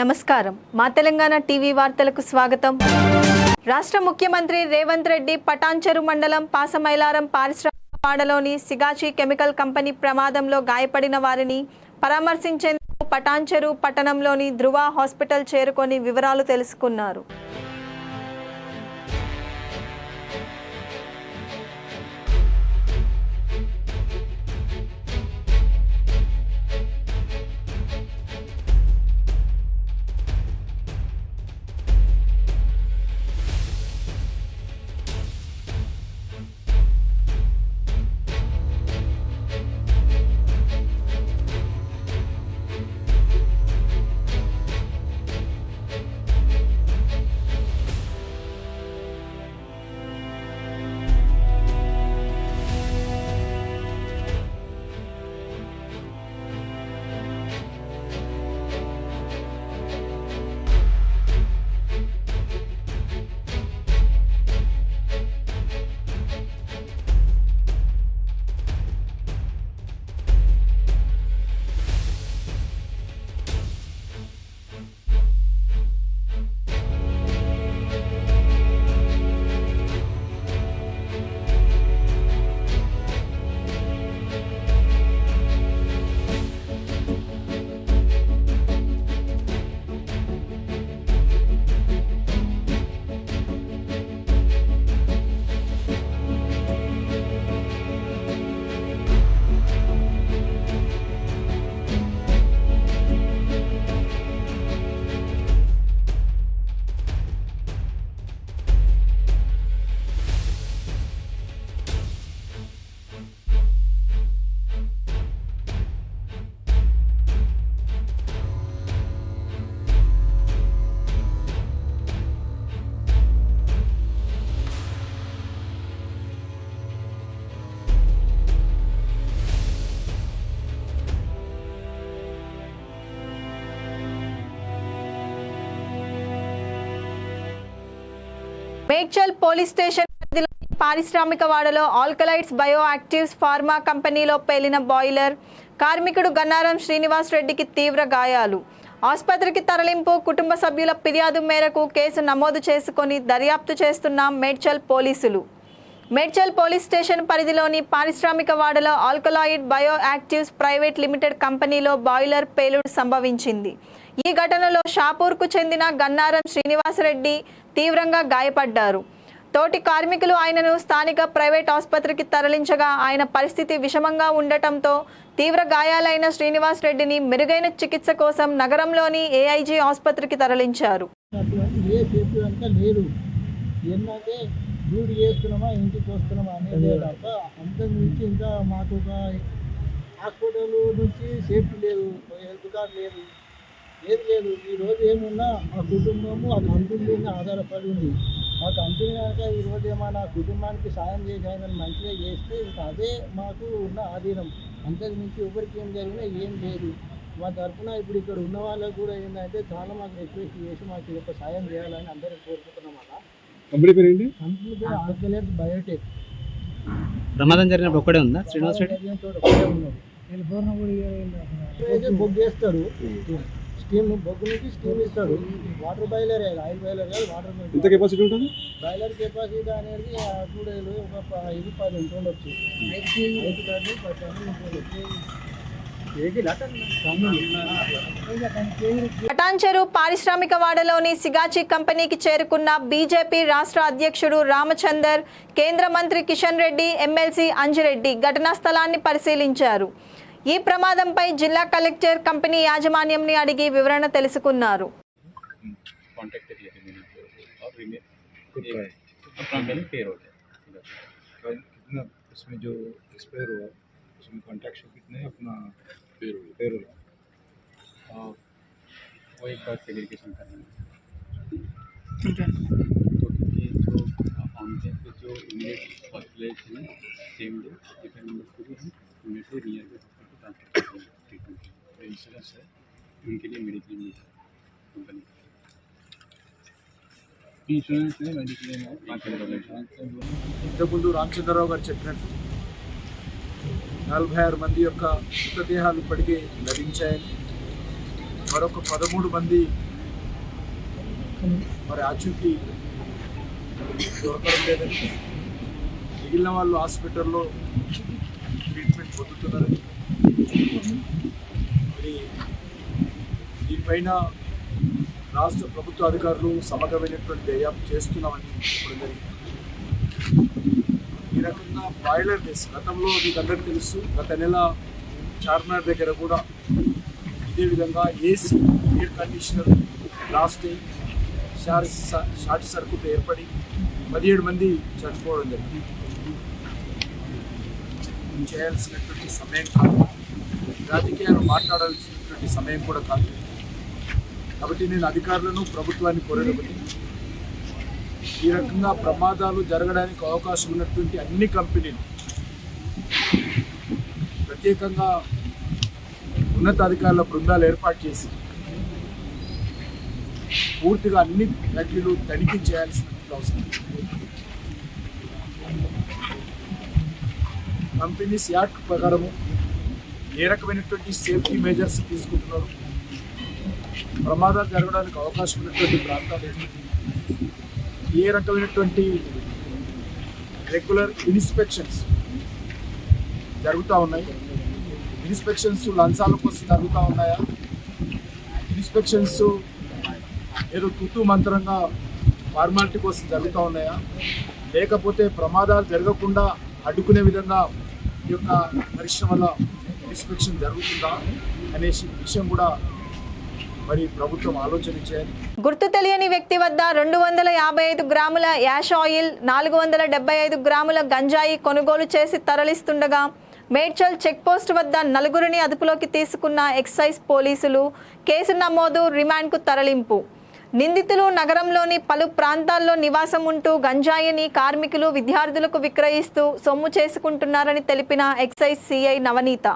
నమస్కారం. మా తెలంగాణ టీవీ వార్తలకు స్వాగతం. రాష్ట్ర ముఖ్యమంత్రి రేవంత్ రెడ్డి పటాన్చెరు మండలం పాసమైలారం పారిశ్రామికవాడలోని సిగాచి కెమికల్ కంపెనీ ప్రమాదంలో గాయపడిన వారిని పరామర్శించేందుకు పటాన్చెరు పట్టణంలోని ధృవ హాస్పిటల్ చేరుకొని వివరాలు తెలుసుకున్నారు. మేడ్చల్ పోలీస్ స్టేషన్ పరిధిలోని పారిశ్రామిక వాడలో ఆల్కలైట్స్ బయో యాక్టివ్స్ ఫార్మా కంపెనీలో పేలిన బాయిలర్. కార్మికుడు గన్నారం శ్రీనివాస్ రెడ్డికి తీవ్ర గాయాలు. ఆసుపత్రికి తరలింపు కుటుంబ సభ్యుల ఫిర్యాదు మేరకు కేసు నమోదు చేసుకొని దర్యాప్తు చేస్తున్న మేడ్చల్ పోలీసులు. మేడ్చల్ పోలీస్ స్టేషన్ పరిధిలోని పారిశ్రామిక వాడలో alkaloid bio actives private limited కంపెనీలో బాయిలర్ పేలుడు సంభవించింది. ఈ ఘటనలో షాపూర్కు చెందిన గన్నారం శ్రీనివాసరెడ్డి తీవ్రంగా గాయపడ్డారు. తోటి కార్మికులు ఆయనను స్థానిక ప్రైవేట్ ఆసుపత్రికి తరలించగా ఆయన పరిస్థితి విషమంగా ఉండటంతో తీవ్ర గాయాలైన శ్రీనివాస్ రెడ్డిని మెరుగైన చికిత్స కోసం నగరంలోని ఏఐజీ ఆసుపత్రికి తరలించారు. అటువంటి ఏ సేఫ్టీ అంతా లేదు ఏంటంటే డ్యూటీ చేస్తున్నామా ఇంటికి వస్తున్నామా అనేది తప్ప అంతకు మించి ఇంకా మాకు ఒక హాస్పిటల్ నుంచి సేఫ్టీ లేదు హెల్త్ కార్డ్ లేదు. ఏది లేదు ఈ రోజు ఏమున్నా మా కుటుంబము ఆ కంపెనీ మీద ఆధారపడి ఉంది. ఆ కంపెనీ కనుక ఈ రోజు ఏమైనా కుటుంబానికి సాయం ఆయన మంచిగా చేస్తే ఇంకా అదే మాకు ఉన్న ఆధీనం. అంతకు మించి ఎవరికి ఏం జరిగినా ఏం లేదు. మా తరఫున ఇప్పుడు ఇక్కడ ఉన్న వాళ్ళకు కూడా ఏంటంటే చాలా మాకు రిక్వెస్ట్ చేసి మాకు ఇది ఒక సాయం చేయాలని అందరూ కోరుకుంటున్నాం అలా కంపెనీ పేరు ఏంటి కంపెనీ పేరు బయోటెక్. ప్రమాదం జరిగినప్పుడు ఒక్కడే ఉందా? శ్రీనివాస్ రెడ్డి అయితే బొగ్గు వేస్తారు స్టీమ్ బొగ్గు నుంచి స్టీమ్ ఇస్తాడు. వాటర్ బాయిలర్ ఆయిల్ బాయిలర్ కాదు వాటర్ ఎంత కెపాసిటీ ఉంటుంది? బాయిలర్ కెపాసిటీ అనేది టూ డేలు ఒక ఐదు పది ఉంటుండొచ్చు ఐదు పది పటాన్చెరు పారిశ్రామిక వాడలోని సిగాచి కంపెనీకి చేరుకున్న బీజేపీ రాష్ట్ర అధ్యక్షుడు రామచందర్ కేంద్ర మంత్రి కిషన్ రెడ్డి ఎమ్మెల్సీ అంజిరెడ్డి ఘటనా స్థలాన్ని పరిశీలించారు. ఈ ప్రమాదంపై జిల్లా కలెక్టర్ కంపెనీ యాజమాన్యంని అడిగి వివరణ తెలుసుకున్నారు कॉन्टेक्ट करिए थे मैंने और रीमेल अपना मैंने पे रोड है कल कितना इसमें जो एक्सपायर हुआ उसमें कॉन्ट्रैक्शन कितने हैं अपना पेरोल पेरोल और वो एक बार वेरिफिकेशन करना है तो ये जो ऑन पे जो इमीडिएट पॉपुलेशन है सेम डे डिफरेंट नंबर को भी हम इमीडिएटली नियर के हॉस्पिटल ट्रांसफर करेंगे ट्रीटमेंट इंश्योरेंस है उनके लिए मेडिक्लेम भी है कंपनी इंश्योरेंस है मेडिक्लेम है पाँच हज़ार इंश्योरेंस है ఇంతకుముందు రామచంద్రరావు గారు చెప్పినట్టు నలభై ఆరు మంది యొక్క మృతదేహాలు ఇప్పటికే లభించాయని మరొక పదమూడు మంది మరి ఆచూకీ దొరకడం లేదని మిగిలిన వాళ్ళు హాస్పిటల్లో ట్రీట్మెంట్ పొందుతున్నారని మరి దీనిపైన రాష్ట్ర ప్రభుత్వ అధికారులు సమగ్రమైనటువంటి దర్యాప్తు చేస్తున్నామని చెప్పడం జరిగింది. ఈ రకంగా బాయిలర్ కేసు గతంలో మీకు అందరికీ తెలుసు గత నెల చార్మినార్ దగ్గర కూడా ఇదే విధంగా AC air conditioner last short short circuit ఏర్పడి పదిహేడు మంది చనిపోవడం జరిగింది. చేయాల్సినటువంటి సమయం కాదు. రాజకీయాలు మాట్లాడాల్సినటువంటి సమయం కూడా కాదు. కాబట్టి నేను అధికారులను ప్రభుత్వాన్ని కోరేది ఈ రకంగా ప్రమాదాలు జరగడానికి అవకాశం ఉన్నటువంటి అన్ని కంపెనీలు ప్రత్యేకంగా ఉన్నతాధికారుల బృందాలు ఏర్పాటు చేసి పూర్తిగా అన్ని ఫ్యాక్టరీలు తనిఖీ చేయాల్సినటువంటి అవసరం. కంపెనీస్ యాక్ట్ ప్రకారము ఏ రకమైనటువంటి సేఫ్టీ మెజర్స్ తీసుకుంటున్నారు? ప్రమాదాలు జరగడానికి అవకాశం ఉన్నటువంటి ప్రాంతాలు ఏంటి ఏ రకమైనటువంటి రెగ్యులర్ ఇన్స్పెక్షన్స్ జరుగుతూ ఉన్నాయి? ఇన్స్పెక్షన్స్ లంచాల కోసం జరుగుతూ ఉన్నాయా? ఇన్స్పెక్షన్స్ ఏదో తుతు మంత్రంగా ఫార్మాలిటీ కోసం జరుగుతూ ఉన్నాయా? లేకపోతే ప్రమాదాలు జరగకుండా అడ్డుకునే విధంగా ఈ యొక్క పరిశ్రమల ఇన్స్పెక్షన్ జరుగుతుందా అనేసి విషయం కూడా మరి ప్రభుత్వం ఆలోచన చేయాలి. గుర్తు తెలియని వ్యక్తి వద్ద రెండు వందల యాభై ఐదు గ్రాముల యాష్ ఆయిల్ నాలుగు వందల డెబ్బై ఐదు గ్రాముల గంజాయి కొనుగోలు చేసి తరలిస్తుండగా మేడ్చల్ చెక్పోస్ట్ వద్ద నలుగురిని అదుపులోకి తీసుకున్న ఎక్సైజ్ పోలీసులు కేసు నమోదు రిమాండ్కు తరలింపు. నిందితులు నగరంలోని పలు ప్రాంతాల్లో నివాసం ఉంటూ గంజాయిని కార్మికులు విద్యార్థులకు విక్రయిస్తూ సొమ్ము చేసుకుంటున్నారని తెలిపిన ఎక్సైజ్ సిఐ నవనీత.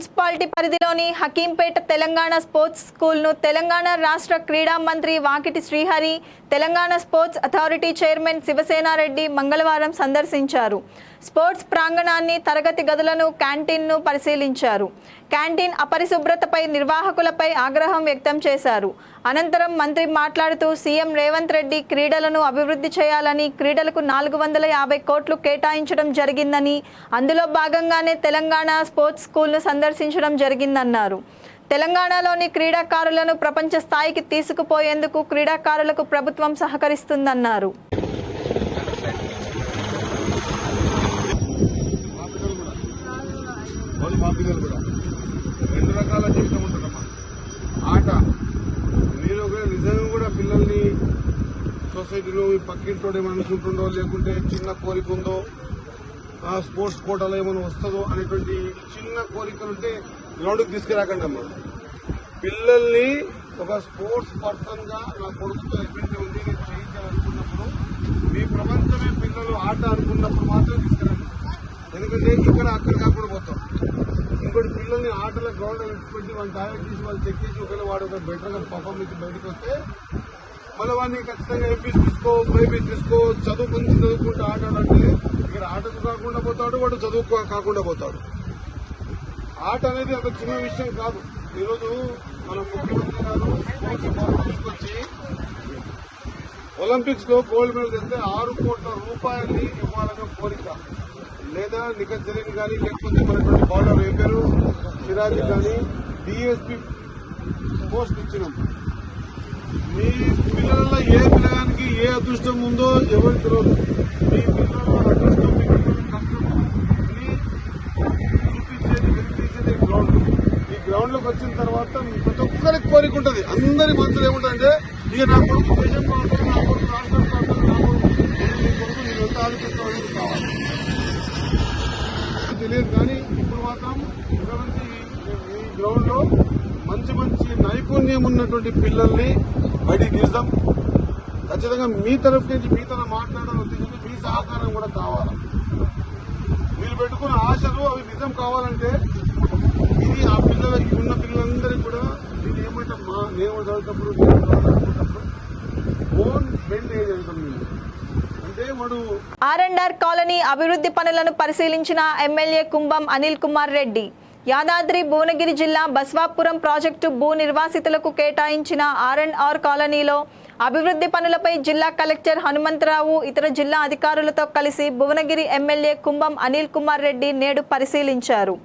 మున్సిపాలిటీ పరిధిలోని హకీంపేట తెలంగాణ స్పోర్ట్స్ స్కూల్ను తెలంగాణ రాష్ట్ర క్రీడా మంత్రి Vakiti Srihari Telangana sports authority chairman Sivasenareddy మంగళవారం సందర్శించారు. స్పోర్ట్స్ ప్రాంగణాన్ని తరగతి గదులను క్యాంటీన్ను పరిశీలించారు. క్యాంటీన్ అపరిశుభ్రతపై నిర్వాహకులపై ఆగ్రహం వ్యక్తం చేశారు. అనంతరం మంత్రి మాట్లాడుతూ సీఎం రేవంత్ రెడ్డి క్రీడలను అభివృద్ధి చేయాలని క్రీడలకు నాలుగు వందల యాభై కోట్లు కేటాయించడం జరిగిందని అందులో భాగంగానే తెలంగాణ స్పోర్ట్స్ స్కూల్ను సందర్శించడం జరిగిందన్నారు. తెలంగాణలోని క్రీడాకారులను ప్రపంచ స్థాయికి తీసుకుపోయేందుకు క్రీడాకారులకు ప్రభుత్వం సహకరిస్తుందన్నారు. వాళ్ళు మా పిల్లలు కూడా. రెండు రకాల జీవితం ఉంటుందమ్మా. ఆట మీరు కూడా నిజంగా కూడా పిల్లల్ని సొసైటీలో ఈ పక్కింటోడు ఏమైనా అనుకుంటుండో లేకుంటే చిన్న కోరిక ఉందో ఆ స్పోర్ట్స్ కోటాలో ఏమైనా వస్తుందో అనేటువంటి చిన్న కోరికలు ఉంటే గ్రౌండ్కి తీసుకురాకండి అమ్మా పిల్లల్ని ఒక స్పోర్ట్స్ పర్సన్గా నా కొడుకుతో ఎటువంటి ఉంది నేను చేయించాలనుకున్నప్పుడు మీ ప్రపంచమే పిల్లలు ఆట అనుకున్నప్పుడు మాత్రం ఎందుకంటే ఇక్కడ అక్కడ కాకుండా పోతాం. ఇంకోటి పిల్లల్ని ఆటల గ్రౌండ్ పెట్టి వాళ్ళు టాయిలెట్ తీసి వాళ్ళు చెక్ చేసి ఒకవేళ వాడు ఒక బెటర్గా పర్ఫార్మెన్స్ బయటకు వస్తే మళ్ళీ వాడిని ఖచ్చితంగా ఎంపీస్ తీసుకో బైపీస్ తీసుకో చదువుకుని చదువుకుంటూ ఆటలంటే ఇక్కడ ఆటకు కాకుండా పోతాడు వాడు చదువు కాకుండా పోతాడు. ఆట అనేది ఒక చిన్న విషయం కాదు. ఈరోజు మన ముఖ్యమంత్రి గారు తీసుకొచ్చి ఒలింపిక్స్లో గోల్డ్ మెడల్ తెస్తే ఆరు కోట్ల రూపాయలని ఇవ్వాలనే కోరిక. లేదా నిఖత్ జరీన్ కానీ లేకపోతే మనటువంటి బౌలర్ ఏ పేరు సిరాజ్ కానీ డిఎస్పీ పోస్ట్ ఇచ్చినాం. మీ పిల్లల ఏ పిల్లగానికి ఏ అదృష్టం ఉందో ఎవరు తెలియదు మీ పిల్లల అదృష్టం మీ పిల్లల కష్టం చూపించేది గ్రౌండ్ ఈ గ్రౌండ్లోకి వచ్చిన తర్వాత మీ ప్రతి ఒక్కరికి కోరిక ఉంటుంది. అందరి మనసులో ఏముంటుందంటే ఇక నా కొడుకు దేశం బాగుంటుంది నా కొడుకు రాష్ట్రం నా కొడుకు నీ కొడుకు నేను ఎంత ఆలోచిస్తాను తెలియదు కానీ ఇప్పుడు మాత్రం ఇటువంటి ఈ గ్రౌండ్లో మంచి మంచి నైపుణ్యం ఉన్నటువంటి పిల్లల్ని బయటికి తీస్తాం. ఖచ్చితంగా మీ తరపు నుంచి మీతో మాట్లాడాలని ఉద్దేశంతో మీ సహకారం కూడా కావాలి. మీరు పెట్టుకున్న ఆశలు అవి నిజం కావాలంటే ఇది ఆ పిల్లలకి ఉన్న పిల్లలందరికీ కూడా నేను ఏమంటే మా నేను చదివేటప్పుడు నేను చదువుతున్నప్పుడు ఓన్ బెండ్ ఏజ్ ఆర్ఎన్ఆర్ కాలనీ అభివృద్ధి పనులను పరిశీలించిన ఎమ్మెల్యే కుంభం అనిల్ కుమార్ రెడ్డి. యాదాద్రి భువనగిరి జిల్లా బస్వాపురం ప్రాజెక్టు భూ నిర్వాసితులకు కేటాయించిన ఆర్ ఆర్ కాలనీలో అభివృద్ధి పనులపై జిల్లా కలెక్టర్ హనుమంతరావు ఇతర జిల్లా అధికారులతో కలిసి భువనగిరి ఎమ్మెల్యే కుంభం అనిల్ కుమార్ రెడ్డి నేడు పరిశీలించారు.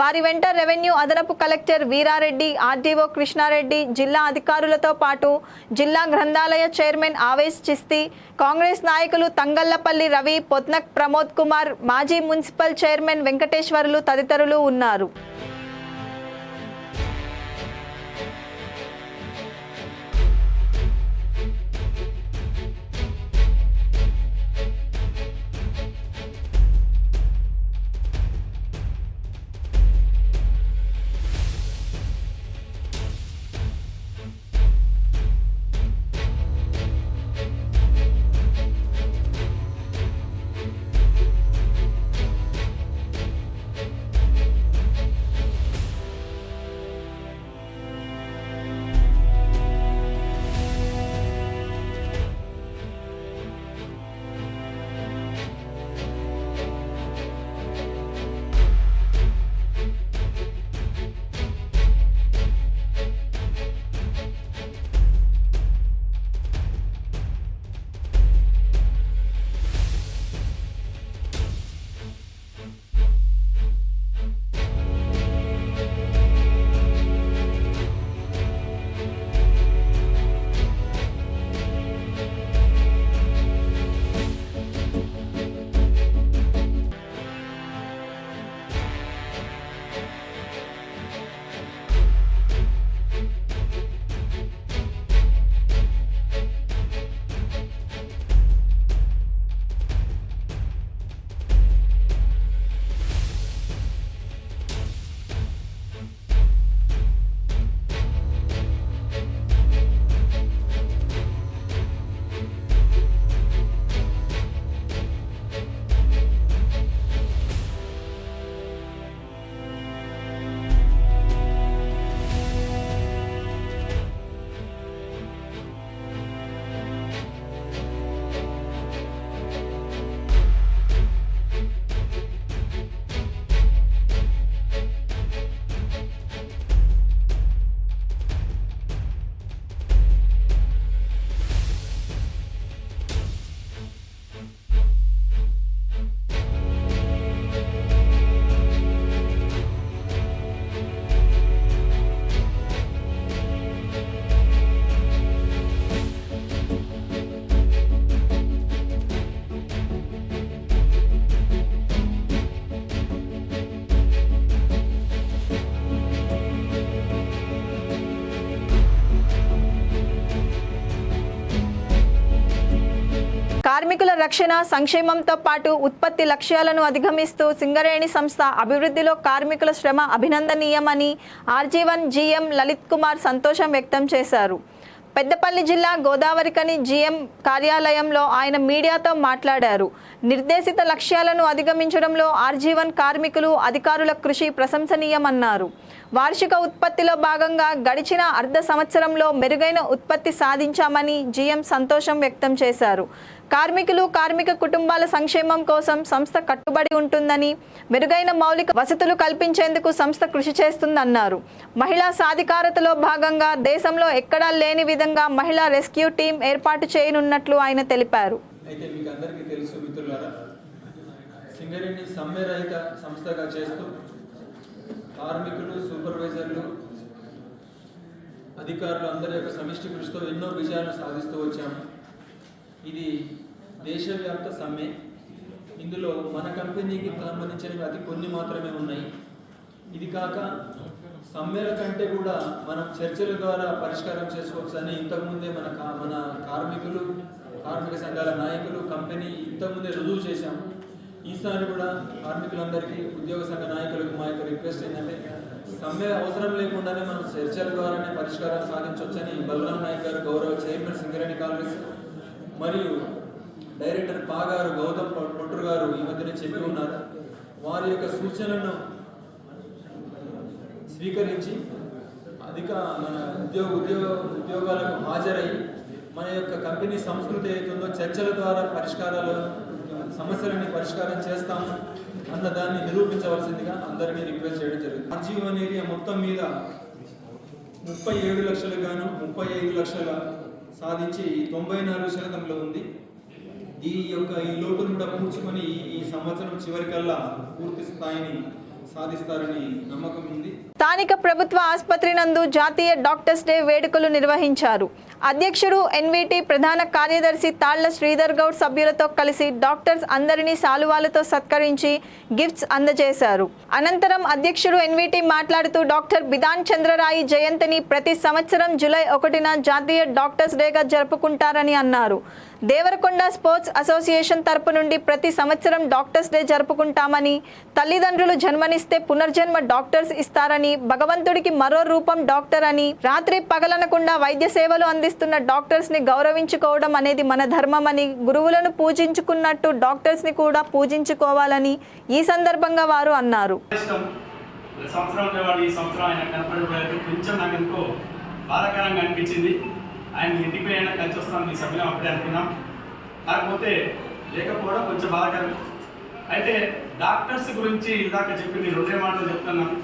వారి వెంట రెవెన్యూ అదనపు కలెక్టర్ వీరారెడ్డి ఆర్డీఓ కృష్ణారెడ్డి జిల్లా అధికారులతో పాటు జిల్లా గ్రంథాలయ చైర్మన్ ఆవేశ్ చిస్తి కాంగ్రెస్ నాయకులు తంగళ్ళపల్లి రవి పొత్నక్ ప్రమోద్ కుమార్ మాజీ మున్సిపల్ చైర్మన్ వెంకటేశ్వర్లు తదితరులు ఉన్నారు. రక్షణ సంక్షేమంతో పాటు ఉత్పత్తి లక్ష్యాలను అధిగమిస్తూ సింగరేణి సంస్థ అభివృద్ధిలో కార్మికుల శ్రమ అభినందనీయమని ఆర్జీవన్ జీఎం లలిత్ కుమార్ సంతోషం వ్యక్తం చేశారు. పెద్దపల్లి జిల్లా గోదావరికని జీఎం కార్యాలయంలో ఆయన మీడియాతో మాట్లాడారు. నిర్దేశిత లక్ష్యాలను అధిగమించడంలో ఆర్జీవన్ కార్మికులు అధికారుల కృషి ప్రశంసనీయమన్నారు. వార్షిక ఉత్పత్తిలో భాగంగా గడిచిన అర్ధ సంవత్సరంలో మెరుగైన ఉత్పత్తి సాధించామని జీఎం సంతోషం వ్యక్తం చేశారు. కార్మికులు కార్మిక కుటుంబాల సంక్షేమం కోసం సంస్థ కట్టుబడి ఉంటుందని మెరుగైన మౌలిక వసతులు కల్పించేందుకు సంస్థ కృషి చేస్తుందన్నారు. మహిళా సాధికారతలో భాగంగా దేశంలో ఎక్కడా లేని విధంగా మహిళా రెస్క్యూ టీం ఏర్పాటు చేయనున్నట్లు ఆయన తెలిపారు. అయితే మీకు అందరికీ తెలుసు మిత్రులారా సింగరేణి సమ్మె రహిత సంస్థగా చేస్తూ కార్మికులు సూపర్వైజర్లు అధికారులు అందరి యొక్క సమిష్టి కృషితో ఎన్నో విజయాలు సాధిస్తూ వచ్చాము. ఇది దేశవ్యాప్త సమ్మె. ఇందులో మన కంపెనీకి సంబంధించినవి అతి కొన్ని మాత్రమే ఉన్నాయి. ఇది కాక సమ్మెల కంటే కూడా మనం చర్చల ద్వారా పరిష్కారం చేసుకోవచ్చు అని ఇంతకుముందే మన కా- మన కార్మికులు కార్మిక సంఘాల నాయకులు కంపెనీ ఇంతకుముందే రుజువు చేశాము ఈసారి కూడా కార్మికులందరికీ ఉద్యోగ సంఘ నాయకులకు మా యొక్క రిక్వెస్ట్ ఏంటంటే సమ్మె అవసరం లేకుండానే మనం చర్చల ద్వారానే పరిష్కారం సాధించవచ్చని బలరాం నాయక్ గారు గౌరవ చైర్మన్ సింగరేణి కాంగ్రెస్ మరియు డైరెక్టర్ పాగారు గౌతమ్ పొ- పొట్టు గారు ఈ మధ్యనే చెప్పి ఉన్నారు. వారి యొక్క సూచనలను స్వీకరించి అధిక మన ఉద్యోగ ఉద్యోగ ఉద్యోగాలకు హాజరై మన యొక్క కంపెనీ సంస్కృతి ఏదైతుందో చర్చల ద్వారా పరిష్కారాలు సమస్యలని పరిష్కారం చేస్తాము అన్న దాన్ని నిరూపించవలసిందిగా అందరినీ రిక్వెస్ట్ చేయడం జరుగుతుంది. ఆర్జీవన్ అనేది మొత్తం మీద ముప్పై ఏడు లక్షలు గాను ముప్పై ఐదు లక్షల సాధించి తొంభై నాలుగు శాతంలో ఉంది. ఈ యొక్క ఈ లోటును కూడా పూడ్చుకొని ఈ- ఈ సంవత్సరం చివరికల్లా పూర్తి స్థాయిని సాధిస్తారని నమ్మకం ఉంది. స్థానిక ప్రభుత్వ ఆసుపత్రి నందు జాతీయ డాక్టర్స్ డే వేడుకలు నిర్వహించారు. అధ్యక్షుడు ఎన్విటి ప్రధాన కార్యదర్శి తాళ్ళ శ్రీధర్ గౌడ్ సభ్యులతో కలిసి డాక్టర్స్ అందరినీ సాలువాలతో సత్కరించి గిఫ్ట్స్ అందజేశారు. అనంతరం అధ్యక్షుడు ఎన్విటి మాట్లాడుతూ డాక్టర్ బిధాన్ చంద్రరాయి జయంతిని ప్రతి సంవత్సరం జూలై ఒకటిన జాతీయ డాక్టర్స్ డేగా జరుపుకుంటారని అన్నారు. దేవరకొండ స్పోర్ట్స్ అసోసియేషన్ తరపు నుండి ప్రతి సంవత్సరం డాక్టర్స్ డే జరుపుకుంటామని తల్లిదండ్రులు జన్మనిస్తే పునర్జన్మ డాక్టర్స్ ఇస్తారని భగవంతుడికి మరో రూపం డాక్టర్ అని రాత్రి పగలనకుండా వైద్య సేవలు అందిస్తున్న డాక్టర్స్ని గౌరవించుకోవడం అనేది మన ధర్మమని గురువులను పూజించుకున్నట్టు డాక్టర్స్ని కూడా పూజించుకోవాలని ఈ సందర్భంగా వారు అన్నారు. సంవత్సరం ఈ సంవత్సరం ఆయన కొంచెం నాకు ఎంతో బాధాకరంగా అనిపించింది. ఆయన ఇంటికి పోయి అయినా కలిసి వస్తాం మీ సభ్యులం అప్పుడే అనుకున్నాం. కాకపోతే లేకపోవడం కొంచెం బాధాకరం. అయితే డాక్టర్స్ గురించి ఇందాక చెప్పింది రెండే మాటలు చెప్తున్నాను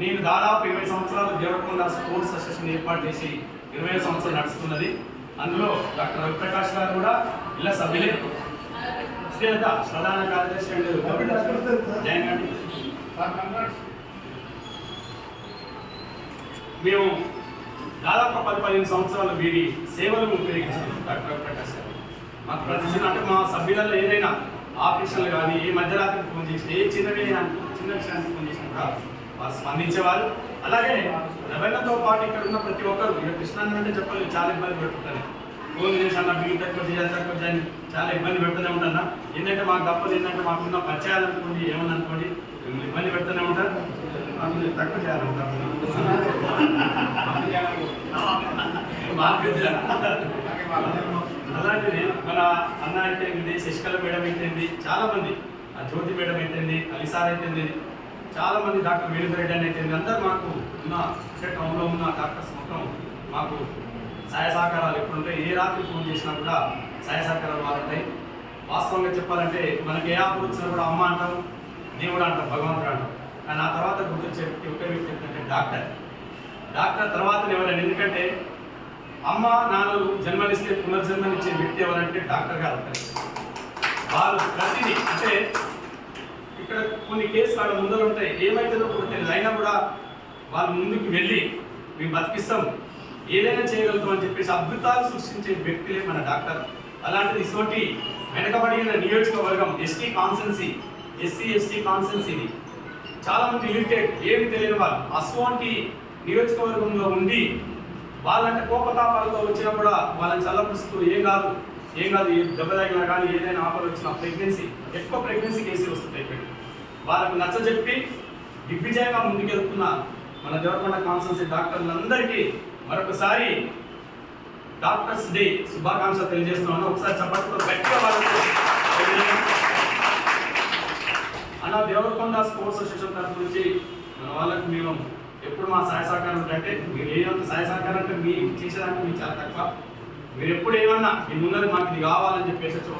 నేను దాదాపు ఇరవై సంవత్సరాలు దేవరకొండ స్పోర్ట్స్ అసోసియేషన్ ఏర్పాటు చేసి ఇరవై సంవత్సరాలు నడుస్తున్నది. అందులో డాక్టర్ రవిప్రకాష్ గారు కూడా ఇలా సభ్యులే. శ్రీలత ప్రధాన కార్యదర్శి అండ్ మేము దాదాపు పది పదిహేను సంవత్సరాలు వీరి సేవలు ఉపయోగించారు డాక్టర్ ప్రకాష్ గారు. మాకు ప్రతిదిన అంటే మా సభ్యులలో ఏదైనా ఆపరేషన్లు కానీ ఏ మధ్యరాత్రి ఫోన్ చేసి ఏ చిన్నవి చిన్న విషయానికి ఫోన్ చేసినా కూడా వారు స్పందించేవారు. అలాగే రవీణతో పాటు ఇక్కడ ఉన్న ప్రతి ఒక్కరు ఇక కృష్ణాన్ని అంటే చెప్పాలి చాలా ఇబ్బంది పెడుతుంటారు ఫోన్ చేసి అన్న బిల్లు తక్కువ చేయాలి తక్కువ చేయాలి చాలా ఇబ్బంది పెడుతూనే ఉంటాను ఏంటంటే మాకు తప్పదు ఏంటంటే మాకున్న పరిచయాలు అనుకోండి ఏమని అనుకోండి మిమ్మల్ని ఇబ్బంది పెడుతూనే ఉంటారు. అందులో తక్కువ చేయాలంటారు అలాంటిది మన అన్న అయితే శశికళ మేడం అయితేంది చాలా మంది. ఆ జ్యోతి మేడం అయితేంది అలిసార్ అయితేంది చాలా మంది డాక్టర్ వేణుధర్ రెడ్డి అని అయితేంది అందరు మాకు ఉన్న టౌన్లో ఉన్న డాక్టర్స్ మొత్తం మాకు సహాయ సహకారాలు ఎప్పుడుంటే ఏ రాత్రి ఫోన్ చేసినా కూడా సహాయ సహకారాలు వారు వాస్తవంగా చెప్పాలంటే మనకి ఏ ఆపద వచ్చినా కూడా అమ్మ అంటాం దేవుడు అంటాం భగవంతుడు అంటాం కానీ ఆ తర్వాత గుర్తించే వ్యక్తి ఒకే వ్యక్తి ఏంటంటే డాక్టర్. డాక్టర్ తర్వాత ఎవరైనా ఎందుకంటే అమ్మ నాన్నలు జన్మనిస్తే పునర్జన్మనిచ్చే వ్యక్తి ఎవరంటే డాక్టర్ గారు ఉంటారు వారు ప్రతిదీ అంటే ఇక్కడ కొన్ని కేసులు వాళ్ళ ముందర ఉంటాయి. ఏమైతుందో కూడా తెలియదు. అయినా కూడా వాళ్ళు ముందుకు వెళ్ళి మేము బతికిస్తాం. ఏదైనా చేయగలుగుతాం అని చెప్పేసి అద్భుతాలు సృష్టించే వ్యక్తులే మన డాక్టర్. అలాంటిది ఇటువంటి వెనకబడిన నియోజకవర్గం ఎస్టీ కాన్సెన్సీ ఎస్సీ ఎస్టీ కాన్సెన్సీని చాలా మంది ఇరిటేట్ ఏమి తెలియని వాళ్ళు. అటువంటి నియోజకవర్గంలో ఉండి వాళ్ళంటే కోపతాపాలతో వచ్చినా కూడా వాళ్ళని చల్లపుస్తూ ఏం కాదు ఏం కాదు ఏ దెబ్బ తగిలినా కానీ ఏదైనా ఆఫర్ వచ్చినా ప్రెగ్నెన్సీ ఎక్కువ ప్రెగ్నెన్సీ కేసులు వస్తుంటాయి ఇక్కడ. వాళ్ళకు నచ్చజెప్పి దిగ్విజయంగా ముందుకెళ్తున్న మన దేవరకొండ కాన్సల్సీ డాక్టర్లందరికీ మరొకసారి డాక్టర్స్ డే శుభాకాంక్షలు తెలియజేస్తున్నాను. ఒకసారి చప్పట్లో గట్టిగా వాళ్ళకు అలా దేవరకొండ స్పోర్ట్స్ అసోసియేషన్ తరఫు నుంచి మన వాళ్ళకి మేము ఎప్పుడు మా సహాయ సహకారం ఉంటే మీరు ఏమంత సహాయ సహకారం అంటే మీ చేసేదానికి మీకు చాలా తక్కువ.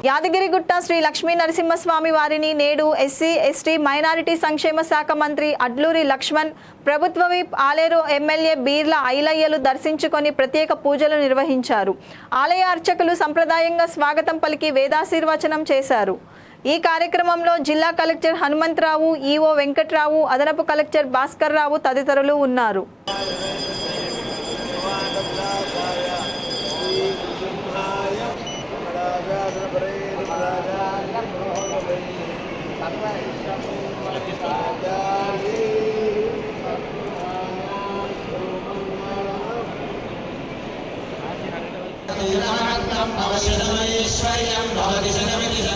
యాదగిరిగుట్ట శ్రీ లక్ష్మీ నరసింహస్వామి వారిని నేడు ఎస్సీ ఎస్టీ మైనారిటీ సంక్షేమ శాఖ మంత్రి అడ్లూరి లక్ష్మణ్ ప్రభుత్వ విప్ ఆలేరు ఎమ్మెల్యే బీర్ల ఐలయ్యలు దర్శించుకొని ప్రత్యేక పూజలు నిర్వహించారు. ఆలయ అర్చకులు సంప్రదాయంగా స్వాగతం పలికి వేదాశీర్వచనం చేశారు. ఈ కార్యక్రమంలో జిల్లా కలెక్టర్ హనుమంతరావు ఈఓ వెంకట్రావు అదనపు కలెక్టర్ భాస్కర్ రావు తదితరులు ఉన్నారు. రక్షస్య రక్షస్య శుభగత్వ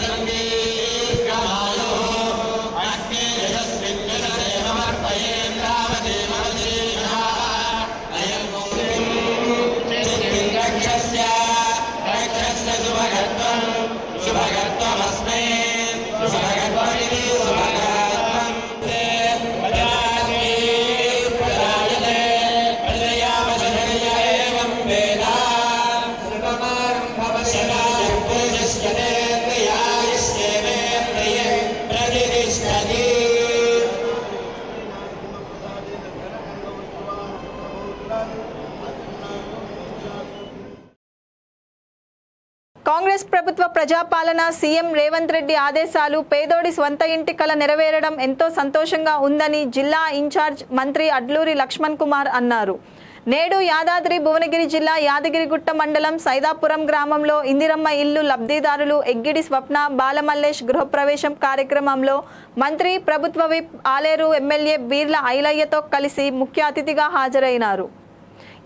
కాంగ్రెస్ ప్రభుత్వ ప్రజాపాలన సీఎం రేవంత్ రెడ్డి ఆదేశాలు పేదోడి స్వంత ఇంటి కల నెరవేరడం ఎంతో సంతోషంగా ఉందని జిల్లా ఇన్ఛార్జ్ మంత్రి అడ్లూరి లక్ష్మణ్ కుమార్ అన్నారు. నేడు యాదాద్రి భువనగిరి జిల్లా యాదగిరిగుట్ట మండలం సైదాపురం గ్రామంలో ఇందిరమ్మ ఇల్లు లబ్ధిదారులు ఎగ్గిడి స్వప్న బాలమల్లేష్ గృహప్రవేశం కార్యక్రమంలో మంత్రి ప్రభుత్వ విప్ ఆలేరు ఎమ్మెల్యే బీర్ల ఐలయ్యతో కలిసి ముఖ్య అతిథిగా హాజరైనారు.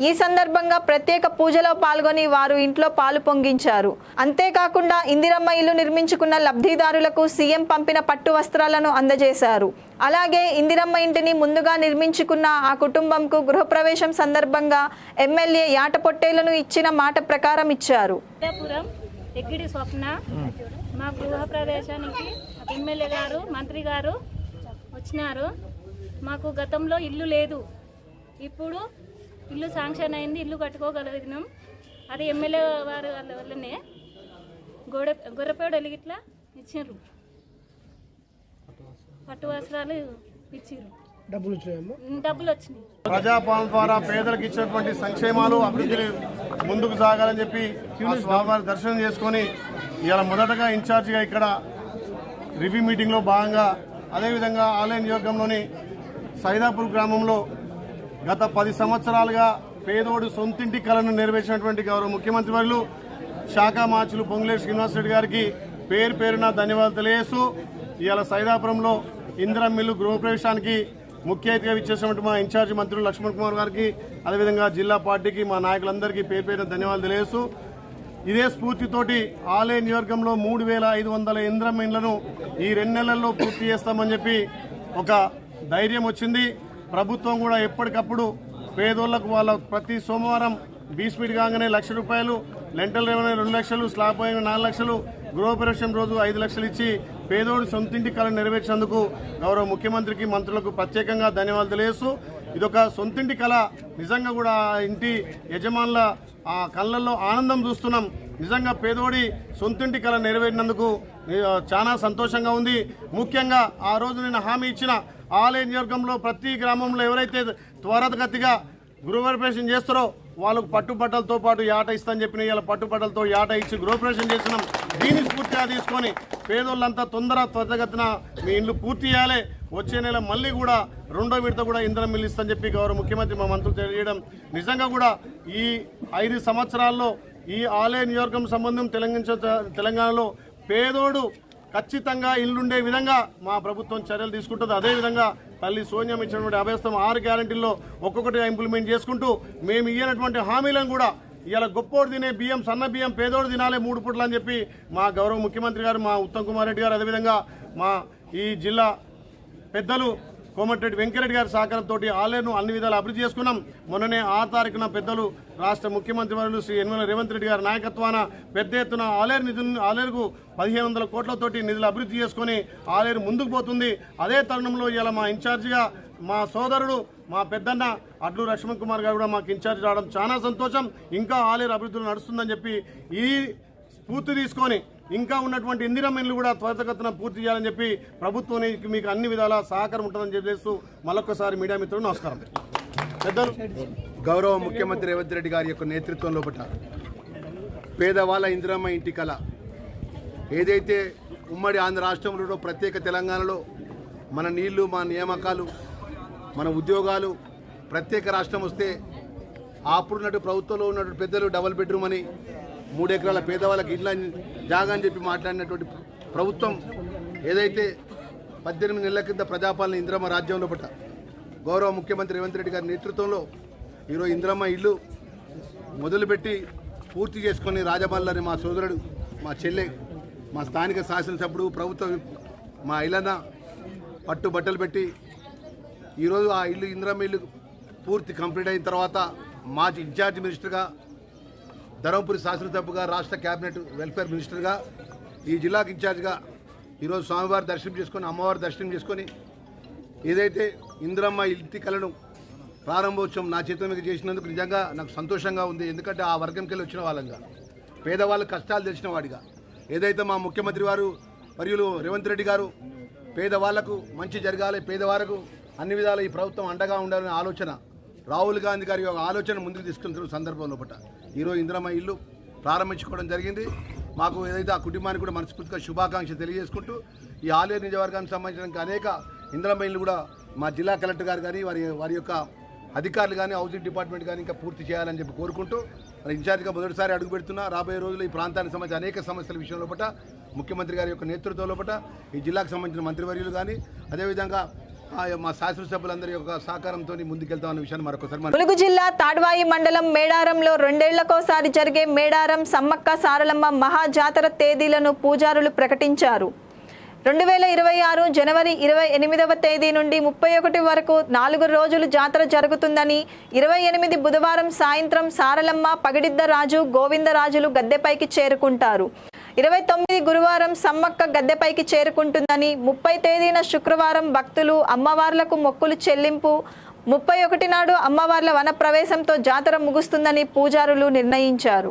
ఈ సందర్భంగా ప్రత్యేక పూజలో పాల్గొని వారు ఇంట్లో పాలు పొంగించారు. అంతేకాకుండా ఇందిరమ్మ ఇల్లు నిర్మించుకున్న లబ్ధిదారులకు సీఎం పంపిన పట్టు వస్త్రాలను అందజేశారు. అలాగే ఇందిరమ్మ ఇంటిని ముందుగా నిర్మించుకున్న ఆ కుటుంబంకు గృహప్రవేశం సందర్భంగా ఎమ్మెల్యే యాట పొట్టేలను ఇచ్చిన మాట ప్రకారం ఇచ్చారు. ఎగ్గిడి స్వప్న మా ఎమ్మెల్యే గారు మంత్రి గారు వచ్చినారు. మాకు గతంలో ఇల్లు లేదు. ఇప్పుడు ఇల్లు శాంక్షన్ అయింది ఇల్లు కట్టుకోగలిగినాం అది ఎమ్మెల్యే వారి వాళ్ళ వల్లనే. గోడ గొర్రెపేడ వెలిగిట్లా ఇచ్చారు పట్టు వస్త్రాలు ఇచ్చిర్రు. డబ్బులు డబ్బులు వచ్చినాయి. ప్రజాపాలన ద్వారా పేదలకు ఇచ్చినటువంటి సంక్షేమాలు అభివృద్ధిని ముందుకు సాగాలని చెప్పి స్వామివారి దర్శనం చేసుకొని ఇవాళ మొదటగా ఇన్ఛార్జిగా ఇక్కడ రివ్యూ మీటింగ్లో భాగంగా అదేవిధంగా ఆలయ నియోజకంలోని సైదాపూర్ గ్రామంలో గత పది సంవత్సరాలుగా పేదోడు సొంతింటి కలను నెరవేర్చినటువంటి గౌరవ ముఖ్యమంత్రి వర్యులు శాఖ మార్చులు పొంగులేరు శ్రీనివాస్ గారికి పేరు పేరున ధన్యవాదాలు తెలియజేస్తూ ఇవాళ సైదాపురంలో ఇందిరా మిల్లు గృహప్రవేశానికి ముఖ్య అతిథిగా ఇచ్చేసినటువంటి మా ఇన్ఛార్జి మంత్రులు లక్ష్మణ్ కుమార్ గారికి అదేవిధంగా జిల్లా పార్టీకి మా నాయకులందరికీ పేరు పేరున ధన్యవాదాలు తెలియజేస్తూ ఇదే స్ఫూర్తితోటి ఆలయ నియోజకంలో మూడు వేల ఐదు వందల ఇంద్రమిన్లను ఈ రెండు నెలల్లో పూర్తి చేస్తామని చెప్పి ఒక ధైర్యం వచ్చింది. ప్రభుత్వం కూడా ఎప్పటికప్పుడు పేదోళ్ళకు వాళ్ళ ప్రతి సోమవారం బీస్పీడ్ కాగానే లక్ష రూపాయలు లెంటల్ రెవెన్యూ రెండు లక్షలు స్లాబ్ అయిన నాలుగు లక్షలు గృహోపరేషన్ రోజు ఐదు లక్షలు ఇచ్చి పేదోడి సొంతింటి కళ నెరవేర్చేందుకు గౌరవ ముఖ్యమంత్రికి మంత్రులకు ప్రత్యేకంగా ధన్యవాదాలు తెలియజేస్తూ ఇదొక సొంతింటి కళ. నిజంగా కూడా ఇంటి యజమానుల ఆ కళ్ళల్లో ఆనందం చూస్తున్నాం. నిజంగా పేదోడి సొంతింటి కళ నెరవేరినందుకు చాలా సంతోషంగా ఉంది. ముఖ్యంగా ఆ రోజు నేను హామీ ఇచ్చిన ఆలయ నియోజకంలో ప్రతి గ్రామంలో ఎవరైతే త్వరగతిగా గృహప్రవేశం చేస్తారో వాళ్ళకు పట్టుబట్టలతో పాటు యాట ఇస్తానని చెప్పిన ఇలా పట్టుబట్టలతో యాట ఇచ్చి గృహప్రవేశం చేసినాం దీన్ని స్ఫూర్తిగా తీసుకొని పేదోళ్ళంతా తొందర త్వరగతిన మీ ఇండ్లు పూర్తి చేయాలి. వచ్చే నెల మళ్ళీ కూడా రెండో విడత కూడా ఇంధనం మిల్లు చెప్పి గౌరవ ముఖ్యమంత్రి మా మంత్రులు తెలియజేయడం. నిజంగా కూడా ఈ ఐదు సంవత్సరాల్లో ఈ ఆలయ నియోజకం సంబంధం తెలంగాణ తెలంగాణలో పేదోడు ఖచ్చితంగా ఇల్లుండే విధంగా మా ప్రభుత్వం చర్యలు తీసుకుంటుంది. అదేవిధంగా తల్లి సోనియం ఇచ్చినటువంటి అభ్యస్తం ఆరు గ్యారంటీల్లో ఒక్కొక్కటిగా ఇంప్లిమెంట్ చేసుకుంటూ మేము ఇయ్యనటువంటి హామీలను కూడా ఇలా గొప్పోడు తినే బియ్యం సన్న బియ్యం పేదోడు తినాలే మూడు పుట్లు అని చెప్పి మా గౌరవ ముఖ్యమంత్రి గారు మా ఉత్తమ్ కుమార్ రెడ్డి గారు అదేవిధంగా మా ఈ జిల్లా పెద్దలు కోమటిరెడ్డి వెంకరెడ్డి గారి సహకారంతో ఆలయను అన్ని విధాలు అభివృద్ధి చేసుకున్నాం. మొన్ననే ఆ తారీఖున పెద్దలు రాష్ట్ర ముఖ్యమంత్రి వర్యులు శ్రీ యనమల రేవంత్ రెడ్డి గారి నాయకత్వాన పెద్ద ఎత్తున ఆలేరు నిధులు ఆలేరుకు పదిహేను వందల కోట్లతోటి నిధులు అభివృద్ధి చేసుకొని ఆలేరు ముందుకు పోతుంది. అదే తరుణంలో ఇలా మా ఇన్ఛార్జిగా మా సోదరుడు మా పెద్దన్న అడ్లు లక్ష్మణ్ కుమార్ గారు కూడా మాకు ఇన్ఛార్జ్ రావడం చాలా సంతోషం. ఇంకా ఆలేరు అభివృద్ధులు నడుస్తుందని చెప్పి ఈ స్ఫూర్తి తీసుకొని ఇంకా ఉన్నటువంటి ఇందిరమ్మన్లు కూడా త్వరితగతిన పూర్తి చేయాలని చెప్పి ప్రభుత్వానికి మీకు అన్ని విధాల సహకారం ఉంటుందని చెప్పేస్తూ మరొకసారి మీడియా మిత్రులు నమస్కారం. పెద్దలు. గౌరవ ముఖ్యమంత్రి రేవంత్ రెడ్డి గారి యొక్క నేతృత్వం లోపల పేదవాళ్ళ ఇందిరమ్మ ఇంటి కళ ఏదైతే ఉమ్మడి ఆంధ్ర రాష్ట్రంలో ప్రత్యేక తెలంగాణలో మన నీళ్ళు మన నియామకాలు మన ఉద్యోగాలు ప్రత్యేక రాష్ట్రం వస్తే అప్పుడున్నట్టు ప్రభుత్వంలో ఉన్నటువంటి పెద్దలు డబల్ బెడ్రూమ్ అని మూడు ఎకరాల పేదవాళ్ళకి ఇళ్ళ జాగా అని చెప్పి మాట్లాడినటువంటి ప్రభుత్వం ఏదైతే పద్దెనిమిది నెలల కింద ప్రజాపాలన ఇంద్రమ్మ రాజ్యం లోపల గౌరవ ముఖ్యమంత్రి రేవంత్ రెడ్డి గారి నేతృత్వంలో ఈరోజు ఇంద్రమ్మ ఇల్లు మొదలుపెట్టి పూర్తి చేసుకొని రాజమల్లని మా సోదరుడు మా చెల్లె మా స్థానిక శాసనసభ్యుడు ప్రభుత్వం మా ఇళ్ళన పట్టు బట్టలు పెట్టి ఈరోజు ఆ ఇల్లు ఇంద్రమ్మ ఇల్లు పూర్తి కంప్లీట్ అయిన తర్వాత మా ఇన్ఛార్జ్ మినిస్టర్గా ధర్మపురి శాసనసభ్యుగా రాష్ట్ర కేబినెట్ వెల్ఫేర్ మినిస్టర్గా ఈ జిల్లాకు ఇన్ఛార్జ్గా ఈరోజు స్వామివారి దర్శనం చేసుకొని అమ్మవారి దర్శనం చేసుకొని ఏదైతే ఇందిరమ్మ ఇంటి కళను ప్రారంభోత్సవం నా చేతుల మీద చేసినందుకు నిజంగా నాకు సంతోషంగా ఉంది. ఎందుకంటే ఆ వర్గంకి వచ్చిన వాళ్ళంగా పేదవాళ్ళ కష్టాలు తెలిసిన వాడిగా. ఏదైతే మా ముఖ్యమంత్రి వారు మరియు రేవంత్ రెడ్డి గారు పేదవాళ్ళకు మంచి జరగాలి పేదవాళ్ళకు అన్ని విధాల ఈ ప్రభుత్వం అండగా ఉండాలనే ఆలోచన రాహుల్ గాంధీ గారి యొక్క ఆలోచన ముందుకు తీసుకెళ్తున్న సందర్భంలో పట్ట ఈరోజు ఇందిరమ్మ ఇల్లు ప్రారంభించుకోవడం జరిగింది. మాకు ఏదైతే ఆ కుటుంబానికి కూడా మనస్ఫూర్తిగా శుభాకాంక్ష తెలియజేసుకుంటూ ఈ ఆలయ నియోజకవర్గానికి సంబంధించిన అనేక ఇంద్రమైన్లు కూడా మా జిల్లా కలెక్టర్ గారు కానీ వారి వారి యొక్క అధికారులు కానీ హౌసింగ్ డిపార్ట్మెంట్ కానీ ఇంకా పూర్తి చేయాలని చెప్పి కోరుకుంటూ మరి ఇన్ఛార్జ్గా మొదటిసారి అడుగు పెడుతున్నా రాబోయే రోజులు ఈ ప్రాంతానికి సంబంధించిన అనేక సమస్యల విషయంలో పట్ల ముఖ్యమంత్రి గారి యొక్క నేతృత్వంలో పట్ల ఈ జిల్లాకు సంబంధించిన మంత్రివర్యులు కానీ అదేవిధంగా మా శాసనసభ్యులందరి యొక్క సహకారంతో ముందుకెళ్తామన్న విషయాన్ని మరొకసారి ములుగు జిల్లా తాడ్వాయి మండలం మేడారంలో రెండేళ్ళకోసారి జరిగే మేడారం సమ్మక్క సారలమ్మ మహాజాతర తేదీలను పూజారులు ప్రకటించారు. రెండు వేల ఇరవై ఆరు జనవరి ఇరవై ఎనిమిదవ తేదీ నుండి ముప్పై ఒకటి వరకు నాలుగు రోజులు జాతర జరుగుతుందని ఇరవై ఎనిమిది బుధవారం సాయంత్రం సారలమ్మ పగిడిద్దరాజు గోవిందరాజులు గద్దెపైకి చేరుకుంటారు. ఇరవై తొమ్మిది గురువారం సమ్మక్క గద్దెపైకి చేరుకుంటుందని ముప్పై తేదీన శుక్రవారం భక్తులు అమ్మవార్లకు మొక్కులు చెల్లింపు ముప్పై ఒకటి నాడు అమ్మవార్ల వనప్రవేశంతో జాతర ముగుస్తుందని పూజారులు నిర్ణయించారు.